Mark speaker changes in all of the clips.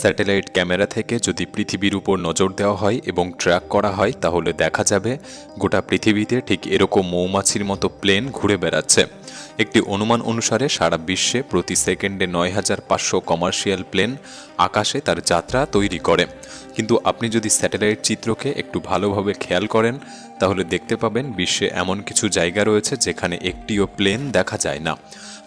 Speaker 1: Satellite camera থেকে যদি পৃথিবীর উপর নজর দেওয়া হয় এবং ট্র্যাক করা হয়, তাহলে দেখা যাবে গোটা পৃথিবীতে ঠিক এরকম মৌমাছির মতো প্লেন ঘুরে বেড়াচ্ছে। একটি অনুমান অনুসারে সারা বিশ্বে প্রতি সেকেন্ডে নয় হাজার পাঁচশো কমার্শিয়াল প্লেন আকাশে তার যাত্রা তৈরি করে। কিন্তু আপনি যদি স্যাটেলাইট চিত্রকে একটু ভালোভাবে খেয়াল করেন, তাহলে দেখতে পাবেন বিশ্বে এমন কিছু জায়গা রয়েছে যেখানে একটিও প্লেন দেখা যায় না।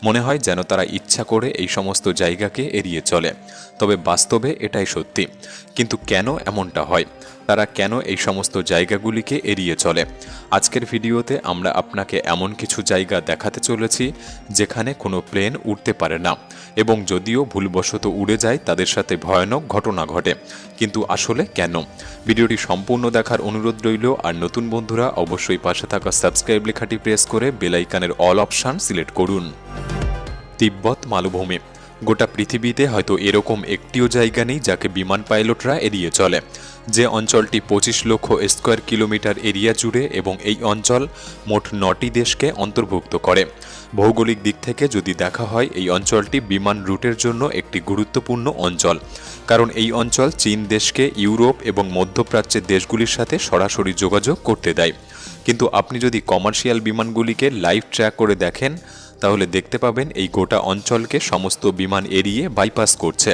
Speaker 1: মনে হয় যেন তারা ইচ্ছা করে এই সমস্ত জায়গাকে এড়িয়ে চলে। তবে বাস্তবে এটাই সত্যি। কিন্তু কেন এমনটা হয়? তারা কেন এই সমস্ত জায়গাগুলিকে এড়িয়ে চলে? আজকের ভিডিওতে আমরা আপনাকে এমন কিছু জায়গা দেখাতে চলেছি, যেখানে কোনো প্লেন উঠতে পারে না। এবং যদিও ভুলবশত উড়ে যায়, তাদের সাথে ভয়ানক ঘটনা ঘটে। কিন্তু আসলে কেন? ভিডিওটি সম্পূর্ণ দেখার অনুরোধ রইল, আর নতুন বন্ধুরা অবশ্যই পাশে থাকা সাবস্ক্রাইব লেখাটি প্রেস করে বেলাইকানের অল অপশান সিলেক্ট করুন। তিব্বত মালভূমি। গোটা পৃথিবীতে হয়তো এরকম একটিও জায়গা নেই যাকে বিমান পাইলটরা এড়িয়ে চলে। যে অঞ্চলটি পঁচিশ লক্ষ স্কোয়ার কিলোমিটার এরিয়া জুড়ে এবং এই অঞ্চল মোট নটি দেশকে অন্তর্ভুক্ত করে। ভৌগোলিক দিক থেকে যদি দেখা হয়, এই অঞ্চলটি বিমান রুটের জন্য একটি গুরুত্বপূর্ণ অঞ্চল। কারণ এই অঞ্চল চীন দেশকে ইউরোপ এবং মধ্যপ্রাচ্যের দেশগুলির সাথে সরাসরি যোগাযোগ করতে দেয়। কিন্তু আপনি যদি কমার্শিয়াল বিমানগুলিকে লাইভ ট্র্যাক করে দেখেন তাহলে দেখতে পাবেন এই গোটা অঞ্চলকে সমস্ত বিমান এড়িয়ে বাইপাস করছে।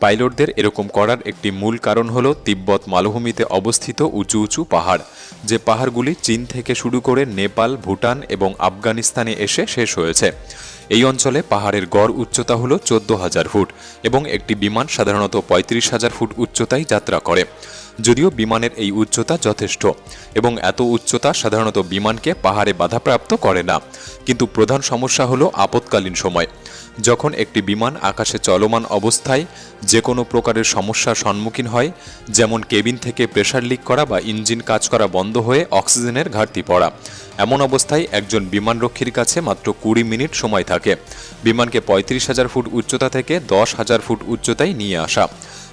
Speaker 1: পাইলটদের এরকম করার একটি মূল কারণ হল তিব্বত মালভূমিতে অবস্থিত উঁচু উঁচু পাহাড়। যে পাহাড়গুলি চীন থেকে শুরু করে নেপাল, ভুটান এবং আফগানিস্তানে এসে শেষ হয়েছে। এই অঞ্চলে পাহাড়ের গড় উচ্চতা হল চোদ্দ হাজার ফুট এবং একটি বিমান সাধারণত পঁয়ত্রিশ হাজার ফুট উচ্চতায় যাত্রা করে। যদিও বিমানের এই উচ্চতা যথেষ্ট, এবং এত উচ্চতা সাধারণত বিমানকে পাহাড়ে বাধাপ্রাপ্ত করে না। কিন্তু প্রধান সমস্যা হলো আপৎকালীন সময়। যখন একটি বিমান আকাশে চলমান অবস্থায় যে কোনো প্রকারের সমস্যার সম্মুখীন হয়, যেমন কেবিন থেকে প্রেশার লিক করা বা ইঞ্জিন কাজ করা বন্ধ হয়ে অক্সিজেনের ঘাটতি পড়া, এমন অবস্থায় একজন বিমানরক্ষীর কাছে মাত্র কুড়ি মিনিট সময় থাকে। বিমানকে পঁয়ত্রিশ হাজার ফুট উচ্চতা থেকে দশ হাজার ফুট উচ্চতায় নিয়ে আসা।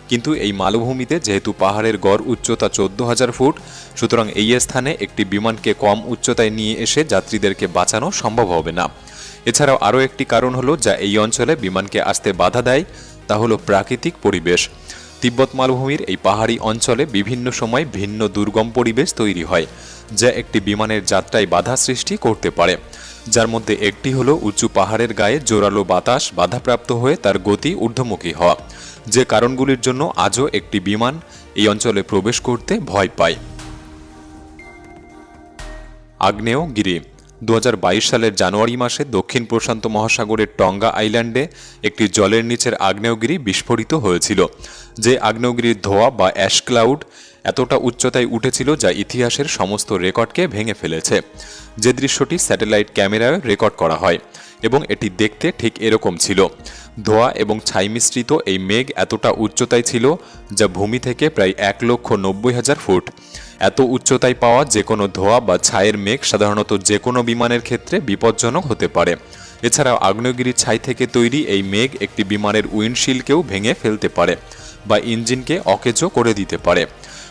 Speaker 1: কিন্তু এই মালভূমিতে যেহেতু পাহাড়ের গড় উচ্চতা চোদ্দ হাজার ফুট, সুতরাং এই স্থানে একটি বিমানকে কম উচ্চতায় নিয়ে এসে যাত্রীদেরকে বাঁচানো সম্ভব হবে না। এছাড়াও আরও একটি কারণ হলো, যা এই অঞ্চলে বিমানকে আসতে বাধা দেয়, তা হলো প্রাকৃতিক পরিবেশ। তিব্বত মালভূমির এই পাহাড়ি অঞ্চলে বিভিন্ন সময় ভিন্ন দুর্গম পরিবেশ তৈরি হয়, যা একটি বিমানের যাত্রায় বাধা সৃষ্টি করতে পারে। যার মধ্যে একটি হলো উঁচু পাহাড়ের গায়ে জোরালো বাতাস বাধাপ্রাপ্ত হয়ে তার গতি ঊর্ধ্বমুখী হওয়া। যে কারণগুলির জন্য আজও একটি বিমান এই অঞ্চলে প্রবেশ করতে ভয় পায়। আগ্নেয়গিরি দুহাজার বাইশ সালের জানুয়ারি মাসে দক্ষিণ প্রশান্ত মহাসাগরের টঙ্গা আইল্যান্ডে একটি জলের নিচের আগ্নেয়গিরি বিস্ফোরিত হয়েছিল, যে আগ্নেয়গিরির ধোয়া বা অ্যাশ ক্লাউড এতটা উচ্চতায় উঠেছিল যা ইতিহাসের সমস্ত রেকর্ডকে ভেঙে ফেলেছে। যে দৃশ্যটি স্যাটেলাইট ক্যামেরায় রেকর্ড করা হয় এবং এটি দেখতে ঠিক এরকম ছিল। ধোয়া এবং ছাই মিশ্রিত এই মেঘ এতটা উচ্চতায় ছিল যা ভূমি থেকে প্রায় এক লক্ষ নব্বই হাজার ফুট। এত উচ্চতায় পাওয়া যে কোনো ধোয়া বা ছায়ের মেঘ সাধারণত যে কোনো বিমানের ক্ষেত্রে বিপজ্জনক হতে পারে। এছাড়াও আগ্নেয়গিরির ছাই থেকে তৈরি এই মেঘ একটি বিমানের উইন্ডশিল্ডকেও ভেঙে ফেলতে পারে বা ইঞ্জিনকে অকেজো করে দিতে পারে।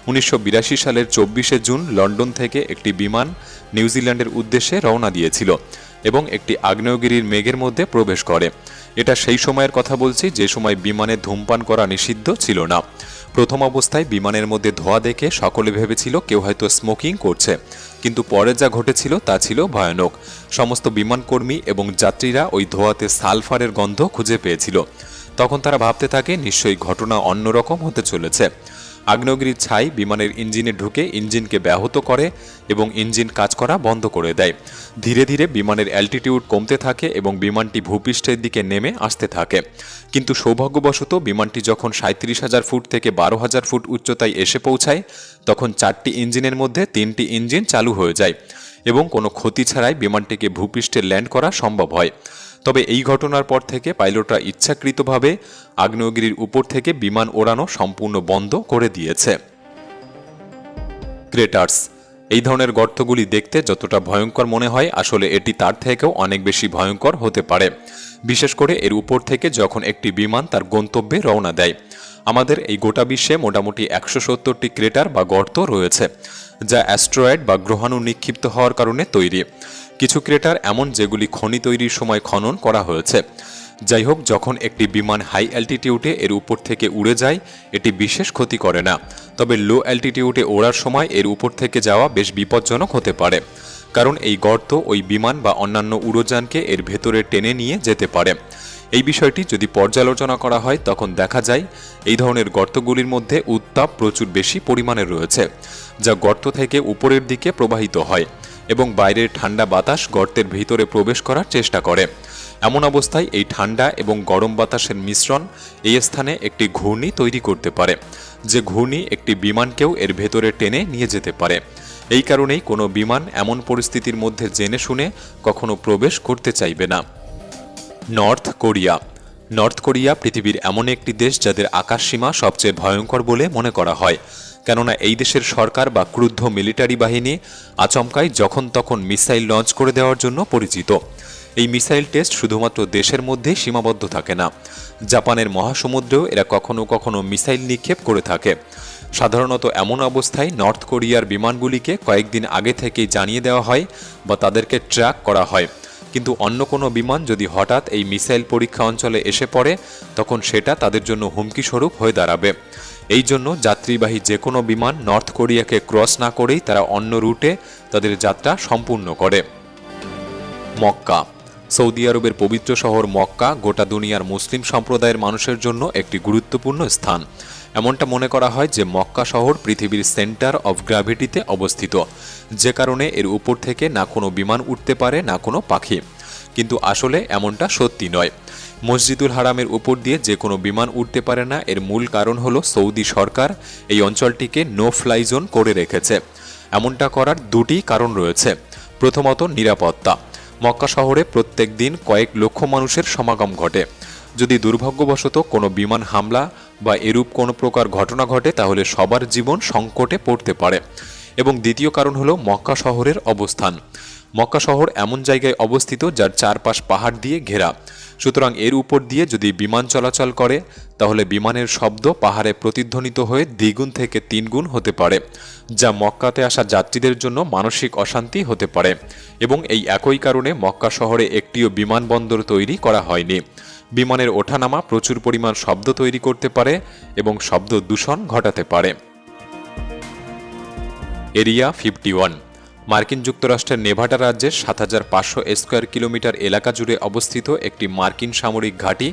Speaker 1: উনিশশো বিরাশি সালের চব্বিশে জুন লন্ডন থেকে একটি বিমান নিউজিল্যান্ডের উদ্দেশ্যে রওনা দিয়েছিল এবং একটি আগ্নেয়গিরির মেঘের মধ্যে প্রবেশ করে। এটা সেই সময়ের কথা বলছি, যে সময় বিমানে ধূমপান করা নিষিদ্ধ ছিল না। প্রথম অবস্থায় বিমানের মধ্যে ধোয়া দেখে সকলে ভেবেছিল কেউ হয়তো স্মোকিং করছে, কিন্তু পরে যা ঘটেছিল তা ছিল ভয়ানক। সমস্ত বিমানকর্মী এবং যাত্রীরা ওই ধোয়াতে সালফারের গন্ধ খুঁজে পেয়েছিল। তখন তারা ভাবতে থাকে, নিশ্চয়ই ঘটনা অন্যরকম হতে চলেছে। আগ্নেয়গিরির ছাই বিমানের ইঞ্জিনে ঢুকে ইঞ্জিনকে ব্যাহত করে এবং ইঞ্জিন কাজ করা বন্ধ করে দেয়। ধীরে ধীরে বিমানের অ্যালটিটিউড কমতে থাকে এবং বিমানটি ভূপৃষ্ঠের দিকে নেমে আসতে থাকে। কিন্তু সৌভাগ্যবশত বিমানটি যখন সাঁত্রিশ হাজার ফুট থেকে বারো হাজার ফুট উচ্চতায় এসে পৌঁছায়, তখন চারটি ইঞ্জিনের মধ্যে তিনটি ইঞ্জিন চালু হয়ে যায় এবং কোনো ক্ষতি ছাড়াই বিমানটিকে ভূপৃষ্ঠে ল্যান্ড করা সম্ভব হয়। তবে এই ঘটনার পর থেকে পাইলটরা ইচ্ছাকৃতভাবে আগ্নেয়গিরির উপর থেকে বিমান ওড়ানো সম্পূর্ণ বন্ধ করে দিয়েছে। ক্রেটার্স, এই ধরনের গর্তগুলি দেখতে যতটা ভয়ঙ্কর মনে হয়, আসলে এটি তার থেকেও অনেক বেশি ভয়ঙ্কর হতে পারে। বিশেষ করে এর উপর থেকে যখন একটি বিমান তার গন্তব্যে রওনা দেয়। আমাদের এই গোটা বিশ্বে মোটামুটি একশো সত্তরটি ক্রেটার বা গর্ত রয়েছে, যা অ্যাস্ট্রয়েড বা গ্রহাণু নিক্ষিপ্ত হওয়ার কারণে তৈরি। কিছু ক্রেটার এমন যেগুলি খনি তৈরির সময় খনন করা হয়েছে। যাই হোক যখন একটি বিমান হাই অ্যালটিটিউডে এর উপর থেকে উড়ে যায়, এটি বিশেষ ক্ষতি করে না। তবে লো অ্যালটিটিউডে ওড়ার সময় এর উপর থেকে যাওয়া বেশ বিপজ্জনক হতে পারে। কারণ এই গর্ত ওই বিমান বা অন্যান্য উড়োযানকে এর ভেতরে টেনে নিয়ে যেতে পারে। এই বিষয়টি যদি পর্যালোচনা করা হয়, তখন দেখা যায়, এই ধরনের গর্তগুলির মধ্যে উত্তাপ প্রচুর বেশি পরিমাণে রয়েছে, যা গর্ত থেকে উপরের দিকে প্রবাহিত হয়। এবং বাইরের ঠান্ডা বাতাস গর্তের ভিতরে প্রবেশ করার চেষ্টা করে। এমন অবস্থায় এই ঠান্ডা এবং গরম বাতাসের মিশ্রণ এই স্থানে একটি ঘূর্ণি তৈরি করতে পারে, যে ঘূর্ণি একটি বিমানকেও এর ভেতরে টেনে নিয়ে যেতে পারে। এই কারণেই কোনো বিমান এমন পরিস্থিতির মধ্যে জেনে শুনে কখনো প্রবেশ করতে চাইবে না। North Korea. নর্থ কোরিয়া পৃথিবীর এমন একটি দেশ যাদের আকাশসীমা সবচেয়ে ভয়ঙ্কর বলে মনে করা হয়। কেননা এই দেশের সরকার বা ক্রুদ্ধ মিলিটারি বাহিনী আচমকাই যখন তখন মিসাইল লঞ্চ করে দেওয়ার জন্য পরিচিত। এই মিসাইল টেস্ট শুধুমাত্র দেশের মধ্যেই সীমাবদ্ধ থাকে না। জাপানের মহাসমুদ্রেও এরা কখনো কখনো মিসাইল নিক্ষেপ করে থাকে। সাধারণত এমন অবস্থায় নর্থ কোরিয়ার বিমানগুলিকে কয়েকদিন আগে থেকেই জানিয়ে দেওয়া হয় বা তাদেরকে ট্র্যাক করা হয়। কিন্তু অন্য কোনো বিমান যদি হঠাৎ এই মিসাইল পরীক্ষা অঞ্চলে এসে পড়ে, তখন সেটা তাদের জন্য হুমকি স্বরূপ হয়ে দাঁড়াবে। এই জন্য যাত্রীবাহী যে কোনো বিমান নর্থ কোরিয়াকে ক্রস না করেই তারা অন্য রুটে তাদের যাত্রা সম্পূর্ণ করে। মক্কা। সৌদি আরবের পবিত্র শহর মক্কা গোটা দুনিয়ার মুসলিম সম্প্রদায়ের মানুষের জন্য একটি গুরুত্বপূর্ণ স্থান। এমনটা মনে করা হয় যে মক্কা শহর পৃথিবীর সেন্টার অফ গ্র্যাভিটিতে অবস্থিত। যে কারণে এর উপর থেকে না কোনো বিমান উঠতে পারে, না কোনো পাখি। কিন্তু আসলে এমনটা সত্যি নয়। মসজিদুল হারামের উপর দিয়ে যে কোনো বিমান উঠতে পারে না। এর মূল কারণ হলো সৌদি সরকার এই অঞ্চলটিকে নো ফ্লাই জোন করে রেখেছে। এমনটা করার দুটি কারণ রয়েছে। প্রথমত, নিরাপত্তা। মক্কা শহরে প্রত্যেক দিন কয়েক লক্ষ মানুষের সমাগম ঘটে। যদি দুর্ভাগ্যবশত কোনো বিমান হামলা বা এরূপ কোনো প্রকার ঘটনা ঘটে, তাহলে সবার জীবন সংকটে পড়তে পারে। এবং দ্বিতীয় কারণ হলো মক্কা শহরের অবস্থান। মক্কা শহর এমন জায়গায় অবস্থিত যার চারপাশ পাহাড় দিয়ে ঘেরা। সুতরাং এর উপর দিয়ে যদি বিমান চলাচল করে, তাহলে বিমানের শব্দ পাহাড়ে প্রতিধ্বনিত হয়ে দ্বিগুণ থেকে তিনগুণ হতে পারে, যা মক্কাতে আসা যাত্রীদের জন্য মানসিক অশান্তি হতে পারে এবং এই একই কারণে মক্কা শহরে একটিও বিমানবন্দর তৈরি করা হয়নি। বিমানের ওঠানামা প্রচুর পরিমাণ শব্দ তৈরি করতে পারে এবং শব্দ দূষণ ঘটাতে পারে। Area fifty one. মার্কিন যুক্তরাষ্ট্রের নেভাটা রাজ্যের সাত হাজার পাঁচশো স্কোয়ার কিলোমিটার এলাকা জুড়ে অবস্থিত একটি মার্কিন সামরিক ঘাঁটি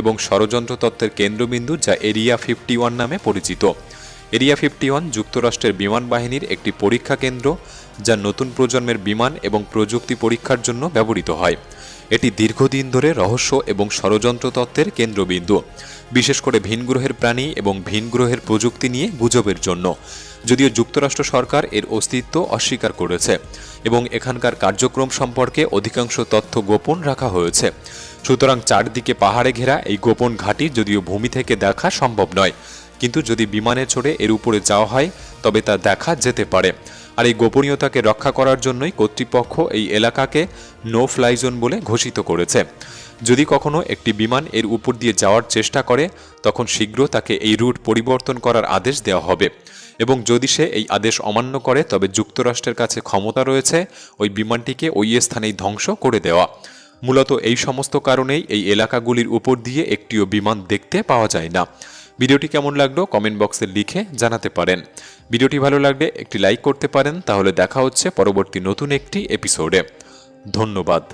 Speaker 1: এবং ষড়যন্ত্র তত্ত্বের কেন্দ্রবিন্দু যা এরিয়া ফিফটি ওয়ান নামে পরিচিত। এরিয়া ফিফটি ওয়ান যুক্তরাষ্ট্রের বিমান বাহিনীর একটি পরীক্ষা কেন্দ্র যা নতুন প্রজন্মের বিমান এবং প্রযুক্তি পরীক্ষার জন্য ব্যবহৃত হয়। এটি দীর্ঘদিন ধরে রহস্য এবং ষড়যন্ত্র তত্ত্বের কেন্দ্রবিন্দু। বিশেষ করে ভিনগ্রহের প্রাণী এবং ভিনগ্রহের প্রযুক্তি নিয়ে গুজবের জন্য। যদিও যুক্তরাষ্ট্র সরকার এর অস্তিত্ব অস্বীকার করেছে এবং এখানকার কার্যক্রম সম্পর্কে অধিকাংশ তথ্য গোপন রাখা হয়েছে। সুতরাং চারদিকে পাহাড়ে ঘেরা এই গোপন ঘাঁটি যদিও ভূমি থেকে দেখা সম্ভব নয়। কিন্তু যদি বিমানে চড়ে এর উপরে যাওয়া হয়, তবে তা দেখা যেতে পারে। আর এই গোপনীয়তাকে রক্ষা করার জন্যই কর্তৃপক্ষ এই এলাকাকে নো ফ্লাই জোন বলে ঘোষিত করেছে। যদি কখনো একটি বিমান এর উপর দিয়ে যাওয়ার চেষ্টা করে, তখন শীঘ্র তাকে এই রুট পরিবর্তন করার আদেশ দেওয়া হবে। এবং যদি সে এই আদেশ অমান্য করে, তবে যুক্তরাষ্ট্রের কাছে ক্ষমতা রয়েছে ওই বিমানটিকে ওই স্থানেই ধ্বংস করে দেওয়া। মূলত এই সমস্ত কারণেই এই এলাকাগুলির উপর দিয়ে একটিও বিমান দেখতে পাওয়া যায় না। ভিডিওটি কেমন লাগল কমেন্ট বক্সে লিখে জানাতে পারেন। ভিডিওটি ভালো লাগলে একটি লাইক করতে পারেন, তাহলে দেখা হচ্ছে পরবর্তী নতুন একটি এপিসোডে। ধন্যবাদ।